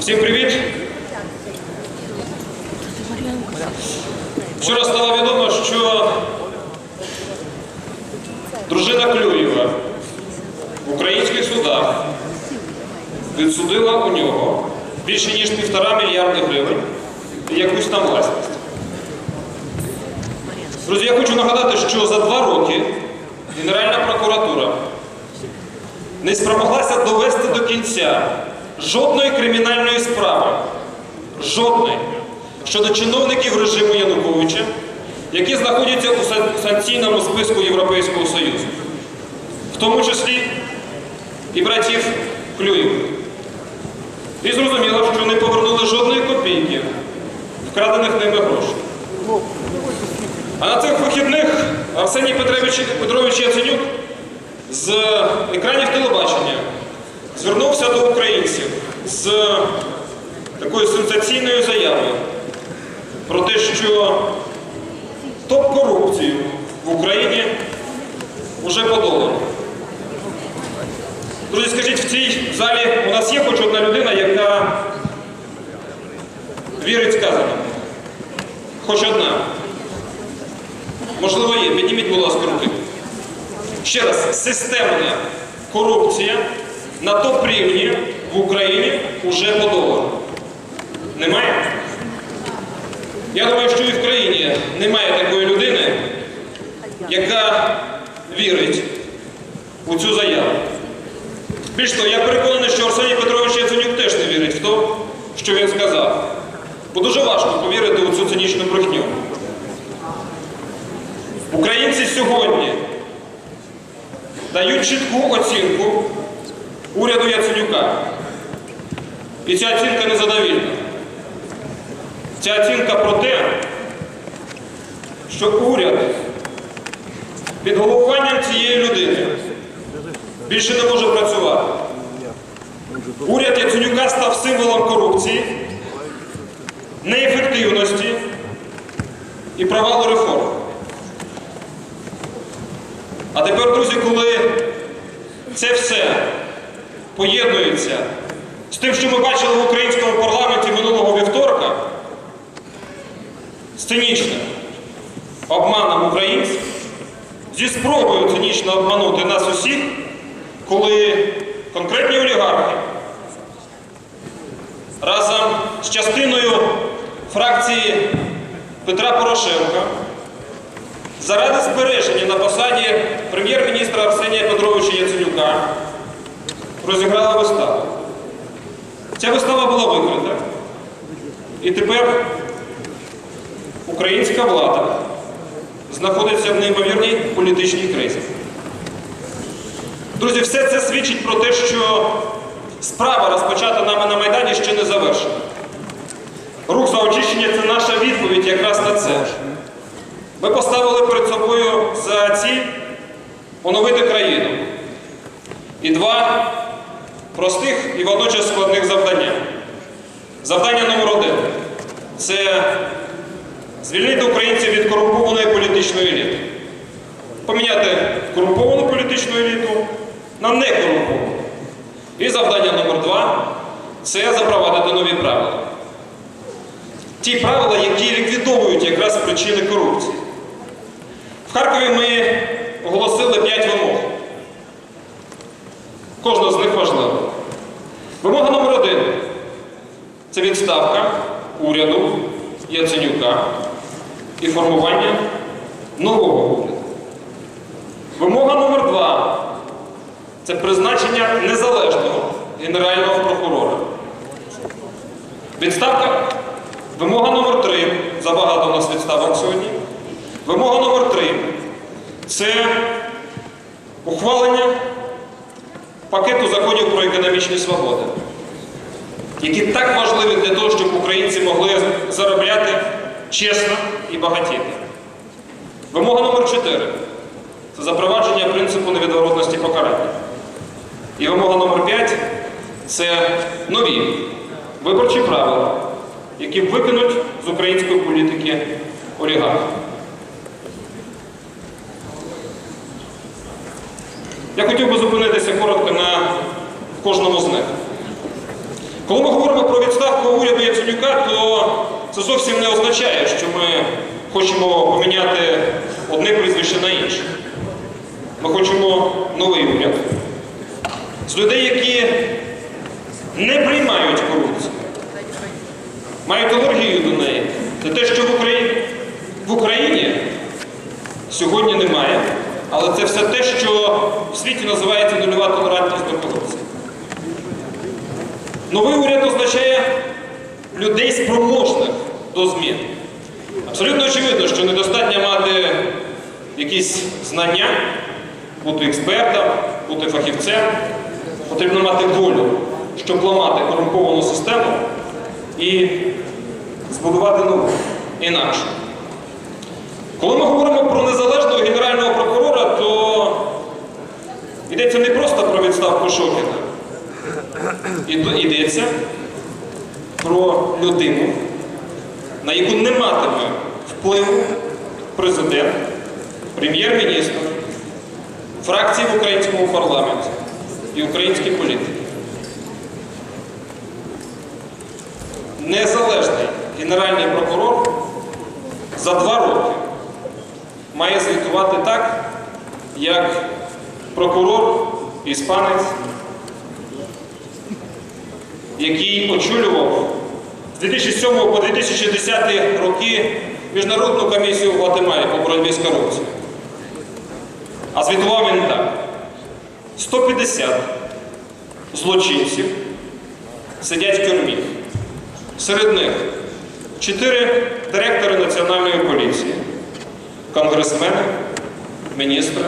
Всім привіт! Вчора стало відомо, що дружина Клюєва в українських судах відсудила у нього більше ніж півтора мільярди гривень і якусь там власність. Друзі, я хочу нагадати, що за два роки Генеральна прокуратура не спромоглася довести до кінця жодної кримінальної справи, жодної щодо чиновників режиму Януковича, які знаходяться у санкційному списку Європейського Союзу, в тому числі і братів Клюєвих. І зрозуміло, що не повернули жодної копійки вкрадених ними грошей. А на цих вихідних Арсеній Петрович, Петрович Яценюк з екранів телебачення звернувся до українців з такою сенсаційною заявою про те, що топ-корупцію в Україні вже подолано. Друзі, скажіть, в цій залі у нас є хоч одна людина, яка вірить сказаному? Хоч одна. Можливо, є. Підніміть, будь ласка, руки. Ще раз, системна корупція на топ-рівні в Україні вже подолана. Немає? Я думаю, що і в країні немає такої людини, яка вірить у цю заяву. Більш того, я переконаний, що Арсеній Петрович Яценюк теж не вірить в те, що він сказав. Бо дуже важко повірити у цю цинічну брехню. Українці сьогодні дають чітку оцінку уряду Яценюка. І ця оцінка незадовільна. Ця оцінка про те, що уряд під головуванням цієї людини більше не може працювати. Уряд Яценюка став символом корупції, неефективності і провалу реформ. А тепер, друзі, коли це все поєднується з тим, що ми бачили в українському парламенті минулого вівторка, з цинічним обманом українців, зі спробою цинічно обманути нас усіх, коли конкретні олігархи разом з частиною фракції Петра Порошенка заради збереження на посаді прем'єр-міністра Арсенія Петровича Яценюка розіграла виставу. Ця вистава була викрита. І тепер українська влада знаходиться в неймовірній політичній кризі. Друзі, все це свідчить про те, що справа, розпочата нами на Майдані, ще не завершена. Рух за очищення це наша відповідь якраз на це. Ми поставили перед собою за ціль оновити країну. І два простих і водночас складних завдання. Завдання номер один це звільнити українців від корумпованої політичної еліти. Поміняти корумповану політичну еліту на некорумповану. І завдання номер два це запровадити нові правила. Ті правила, які ліквідовують якраз причини корупції. В Харкові ми оголосили п'ять вимог. Кожна з них важлива. Вимога номер один це відставка уряду Яценюка і формування нового уряду. Вимога номер два це призначення незалежного генерального прокурора. Відставка. Вимога номер три. Забагато у нас відставок сьогодні. Вимога номер три це ухвалення пакету законів про економічні свободи, які так важливі для того, щоб українці могли заробляти чесно і багатіти. Вимога номер 4 це запровадження принципу невідворотності покарання. І вимога номер 5 це нові виборчі правила, які викинуть з української політики олігархів. Я хотів би зупинитися коротко на кожному з них. Коли ми говоримо про відставку уряду Яценюка, то це зовсім не означає, що ми хочемо поміняти одне прізвище на інше. Ми хочемо новий уряд з людей, які не приймають корупцію, мають алергію до неї. Це те, що в Україні, в Україні сьогодні немає, але це все те, що в світі називається нульова толерантність до корупції. Новий уряд означає людей спроможних до змін. Абсолютно очевидно, що недостатньо мати якісь знання, бути експертом, бути фахівцем. Потрібно мати волю, щоб ламати корумповану систему і збудувати нову інакше. Коли ми говоримо про незалежного генерального прокурора, то йдеться не просто про відставку Шокіна. Йдеться про людину, на яку не матиме впливу президент, прем'єр-міністр, фракції в українському парламенті і українські політики. Незалежний генеральний прокурор за два роки має звітувати так, як прокурор іспанець, який очолював з 2007 по 2010 роки Міжнародну комісію в Гватемалі по боротьбі з корупцією. А звітував він так. 150 злочинців сидять в тюрмі. Серед них 4 директори Національної поліції, конгресмени, міністри,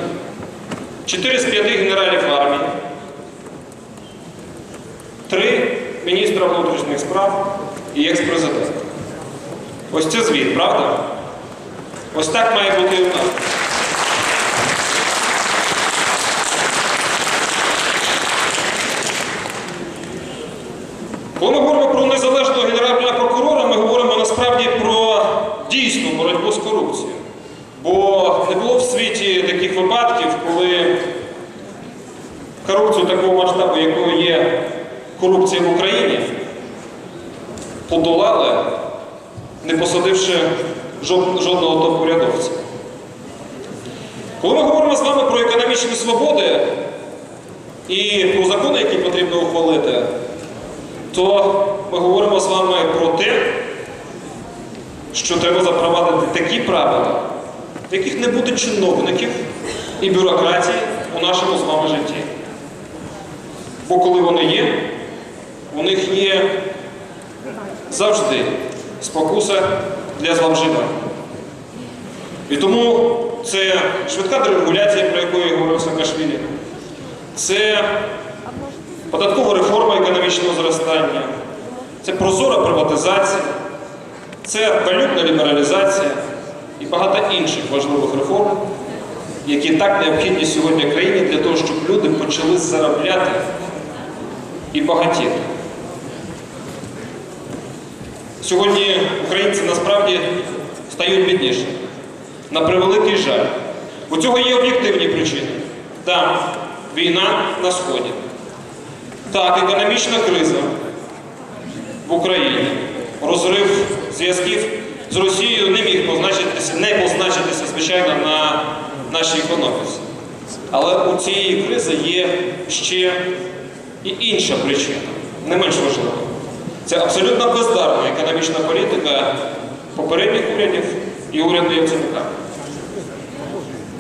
4 з 5 генералів армії, 3 міністра внутрішніх справ і екс-президент. Ось це звіт, правда? Ось так має бути і у нас. Коли ми говоримо про незалежного генерального прокурора, ми говоримо насправді про дійсну боротьбу з корупцією. Бо не було в світі таких випадків, корупцію такого масштабу, якою є корупція в Україні, подолали, не посадивши жодного топ-урядовця. Коли ми говоримо з вами про економічні свободи і про закони, які потрібно ухвалити, то ми говоримо з вами про те, що треба запровадити такі правила, в яких не буде чиновників і бюрократії у нашому з вами житті. Бо коли вони є, у них є завжди спокуса для зловживань. І тому це швидка дерегуляція, про яку я говорив Саакашвілі, це податкова реформа економічного зростання, це прозора приватизація, це валютна лібералізація і багато інших важливих реформ, які так необхідні сьогодні країні для того, щоб люди почали заробляти і багатіти. Сьогодні українці насправді стають біднішими. На превеликий жаль. У цього є об'єктивні причини. Так, війна на Сході. Так, економічна криза в Україні. Розрив зв'язків з Росією не міг позначитися, не позначитися, звичайно, на нашій економіці. Але у цієї кризи є ще і інша причина, не менш важлива. Це абсолютно бездарна економічна політика попередніх урядів і уряду Яценюка.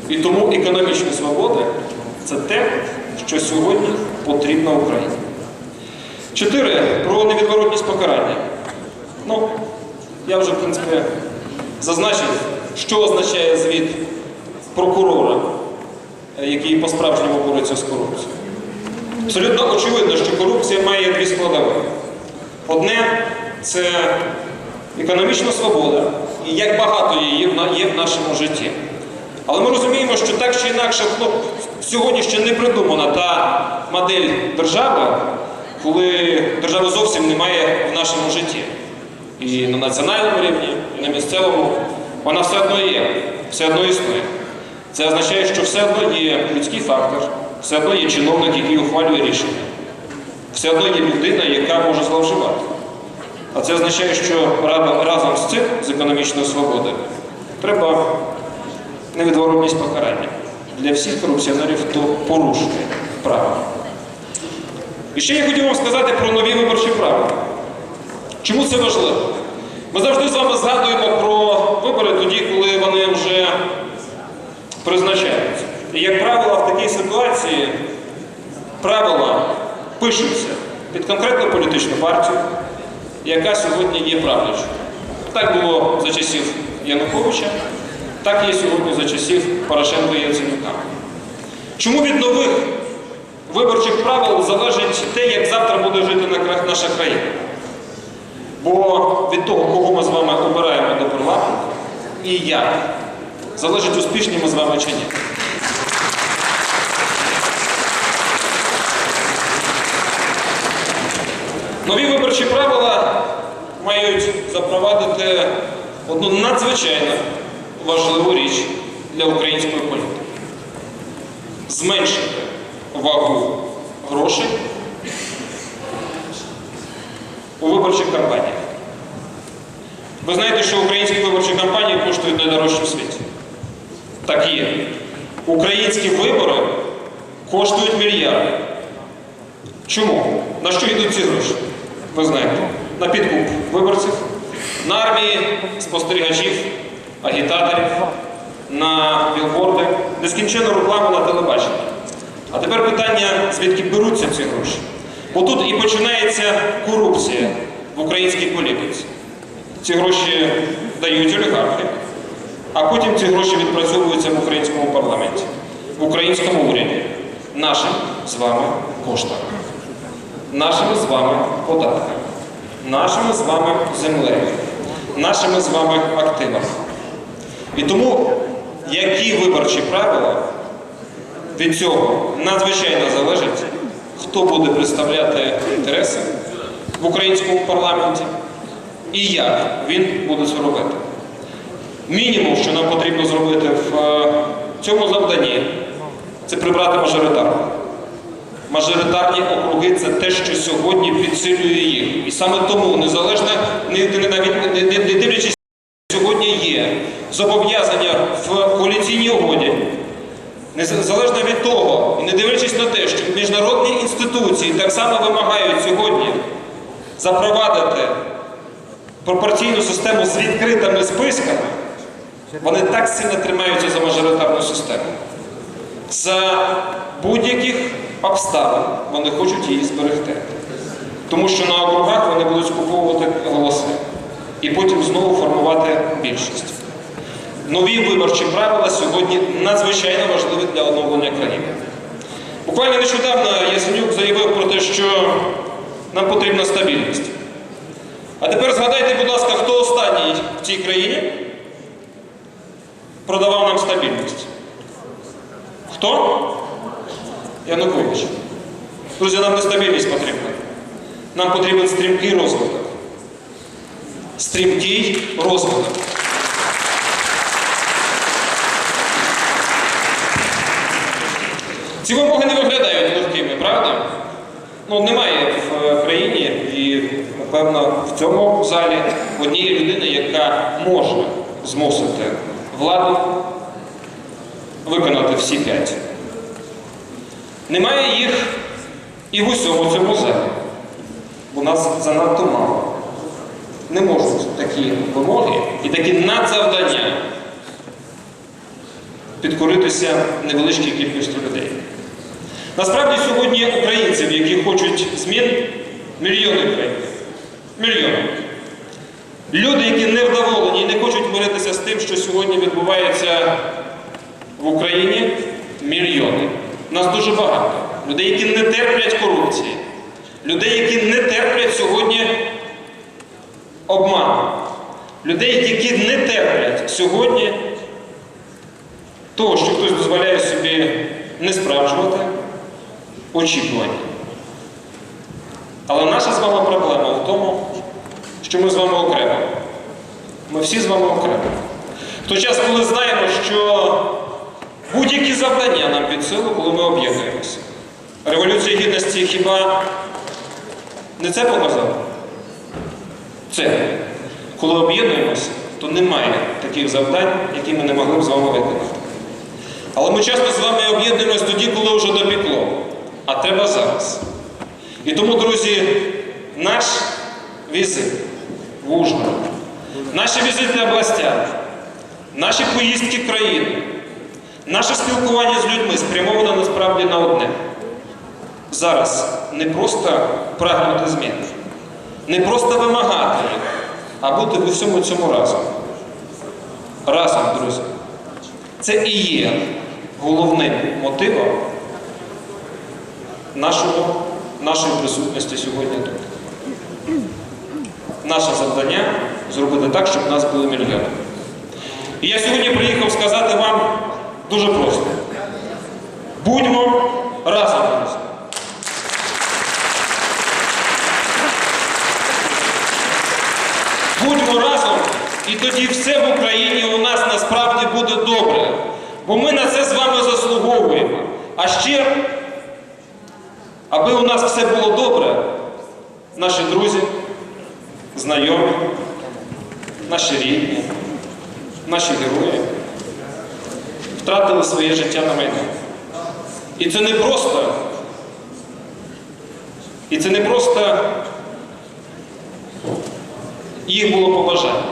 І тому економічні свободи це те, що сьогодні потрібно Україні. Чотири про невідворотність покарання. Ну, я вже, в принципі, зазначив, що означає звіт прокурора, який по-справжньому бореться з. Абсолютно очевидно, що корупція має дві складові. Одне це економічна свобода, і як багато її є в нашому житті. Але ми розуміємо, що так чи інакше ну, сьогодні ще не придумана та модель держави, коли держави зовсім немає в нашому житті. І на національному рівні, і на місцевому вона все одно є, все одно існує. Це означає, що все одно є людський фактор, все одно є чиновник, який ухвалює рішення. Все одно є людина, яка може зловживати. А це означає, що разом, з цим, з економічною свободою, треба невідворотність покарання для всіх корупціонерів, хто порушує право. І ще я хотів вам сказати про нові виборчі правила. Чому це важливо? Ми завжди з вами згадуємо про вибори тоді, коли вони вже призначаються. І, як правило, в такій ситуації правила пишуться під конкретну політичну партію, яка сьогодні є правлячою. Так було за часів Януковича, так є сьогодні за часів Порошенка і Яценюка. Чому від нових виборчих правил залежить те, як завтра буде жити наша країна? Бо від того, кого ми з вами обираємо до парламенту і як, залежить успішні ми з вами чи ні. Нові виборчі правила мають запровадити одну надзвичайно важливу річ для української політики. Зменшити вагу грошей у виборчих кампаніях. Ви знаєте, що українські виборчі кампанії коштують найдорожче в світі. Так є. Українські вибори коштують мільярди. Чому? На що йдуть ці гроші? Ви знаєте, на підкуп виборців, на армії спостерігачів, агітаторів, на білборди, нескінчену рекламу на телебаченні. А тепер питання, звідки беруться ці гроші? Бо тут і починається корупція в українській політиці. Ці гроші дають олігархи, а потім ці гроші відпрацьовуються в українському парламенті, в українському уряді, нашим з вами коштами, нашими з вами податками, нашими з вами землею, нашими з вами активами. І тому які виборчі правила від цього надзвичайно залежить, хто буде представляти інтереси в українському парламенті і як він буде це робити. Мінімум, що нам потрібно зробити в е, цьому завданні, це прибрати мажоритарку. Мажоритарні округи це те, що сьогодні підсилює їх. І саме тому, незалежно, не, дивлячись, сьогодні є зобов'язання в коаліційній угоді, незалежно від того, і не дивлячись на те, що міжнародні інституції так само вимагають сьогодні запровадити пропорційну систему з відкритими списками, вони так сильно тримаються за мажоритарну систему. За будь-яких обставин вони хочуть її зберегти. Тому що на округах вони будуть скуповувати голоси і потім знову формувати більшість. Нові виборчі правила сьогодні надзвичайно важливі для оновлення країни. Буквально нещодавно Ясенюк заявив про те, що нам потрібна стабільність. А тепер згадайте, будь ласка, хто останній в цій країні продавав нам стабільність? Хто? Янукович. Друзі, нам не стабільність потрібна. Нам потрібен стрімкий розвиток. Стрімкий розвиток. Ці вимоги не виглядають легкими, правда? Ну, немає в е, країні і, напевно, в цьому залі однієї людини, яка може змусити владу виконати всі п'ять. Немає їх і в усьому цьому залі, бо нас занадто мало. Не можуть такі вимоги і такі надзавдання підкоритися невеличкій кількості людей. Насправді сьогодні українців, які хочуть змін, мільйони українців. Мільйони. Люди, які не вдоволені і не хочуть миритися з тим, що сьогодні відбувається в Україні, мільйони. Нас дуже багато. Людей, які не терплять корупції, людей, які не терплять сьогодні обману, людей, які не терплять сьогодні того, що хтось дозволяє собі не справджувати очікування. Але наша з вами проблема в тому, що ми з вами окремо. Ми всі з вами окремо. В той час, коли знаємо, що будь-які завдання нам під силу, коли ми об'єднуємося. Революція гідності хіба не це показала? Це. Коли об'єднуємося, то немає таких завдань, які ми не могли б з вами виконати. Але ми часто з вами об'єднуємось тоді, коли вже допікло. А треба зараз. І тому, друзі, наш візит в Ужгород, наші візити областям, наші поїздки в країну, наше спілкування з людьми спрямовано насправді на одне. Зараз не просто прагнути змін, не просто вимагати, їх, а бути в усьому цьому разом. Разом, друзі. Це і є головним мотивом нашого, нашої присутності сьогодні тут. Наше завдання зробити так, щоб нас були мільйони. І я сьогодні приїхав сказати вам дуже просто. Будьмо разом, друзі. Будьмо разом, і тоді все в Україні у нас насправді буде добре. Бо ми на це з вами заслуговуємо. А ще, аби у нас все було добре, наші друзі, знайомі, наші рідні, наші герої втратили своє життя на Майдані. І це не просто. І це не просто їх було побажання.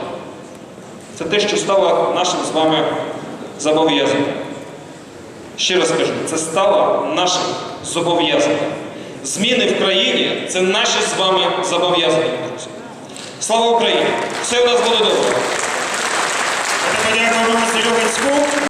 Це те, що стало нашим з вами зобов'язанням. Ще раз кажу, це стало нашим зобов'язанням. Зміни в країні це наші з вами зобов'язання, друзі. Слава Україні! Все у нас буде добре!